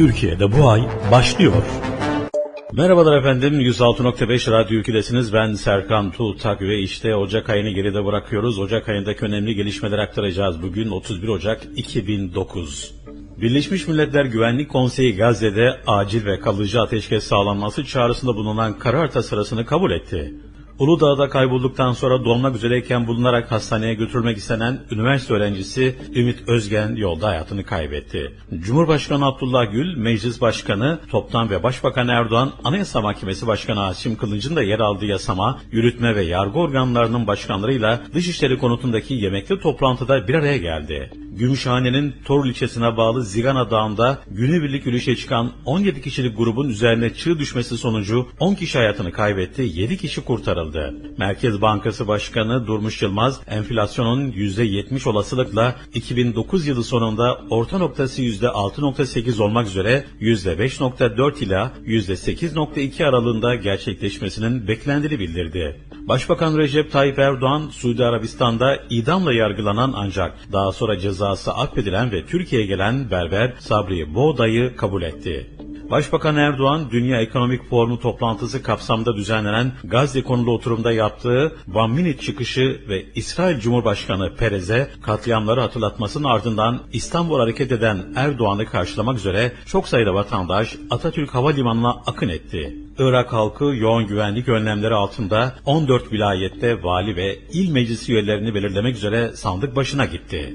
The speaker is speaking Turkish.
Türkiye'de bu ay başlıyor. Merhabalar efendim, 106.5 Radyo Ülkü'desiniz. Ben Serkan Tuğtak ve işte Ocak ayını geride bırakıyoruz. Ocak ayındaki önemli gelişmeleri aktaracağız. Bugün 31 Ocak 2009. Birleşmiş Milletler Güvenlik Konseyi Gazze'de acil ve kalıcı ateşkes sağlanması çağrısında bulunan karar tasarısını kabul etti. Uludağ'da kaybolduktan sonra dolmak üzereyken bulunarak hastaneye götürülmek istenen üniversite öğrencisi Ümit Özgen yolda hayatını kaybetti. Cumhurbaşkanı Abdullah Gül, Meclis Başkanı Toptan ve Başbakan Erdoğan, Anayasa Mahkemesi Başkanı Hasim Kılıç'ın da yer aldığı yasama, yürütme ve yargı organlarının başkanlarıyla Dışişleri konutundaki yemekli toplantıda bir araya geldi. Gümüşhane'nin Torul ilçesine bağlı Zigana Dağı'nda günübirlik yürüyüşe çıkan 17 kişilik grubun üzerine çığ düşmesi sonucu 10 kişi hayatını kaybetti, 7 kişi kurtarıldı. Merkez Bankası Başkanı Durmuş Yılmaz, enflasyonun %70 olasılıkla 2009 yılı sonunda orta noktası %6.8 olmak üzere %5.4 ila %8.2 aralığında gerçekleşmesinin beklendiğini bildirdi. Başbakan Recep Tayyip Erdoğan, Suudi Arabistan'da idamla yargılanan ancak daha sonra cezası affedilen ve Türkiye'ye gelen berber Sabri Boğda'yı kabul etti. Başbakan Erdoğan, Dünya Ekonomik Forumu toplantısı kapsamında düzenlenen Gazze konulu oturumda yaptığı One Minute çıkışı ve İsrail Cumhurbaşkanı Perez'e katliamları hatırlatmasının ardından İstanbul hareket eden Erdoğan'ı karşılamak üzere çok sayıda vatandaş Atatürk Havalimanı'na akın etti. Irak halkı yoğun güvenlik önlemleri altında 14 vilayette vali ve il meclisi üyelerini belirlemek üzere sandık başına gitti.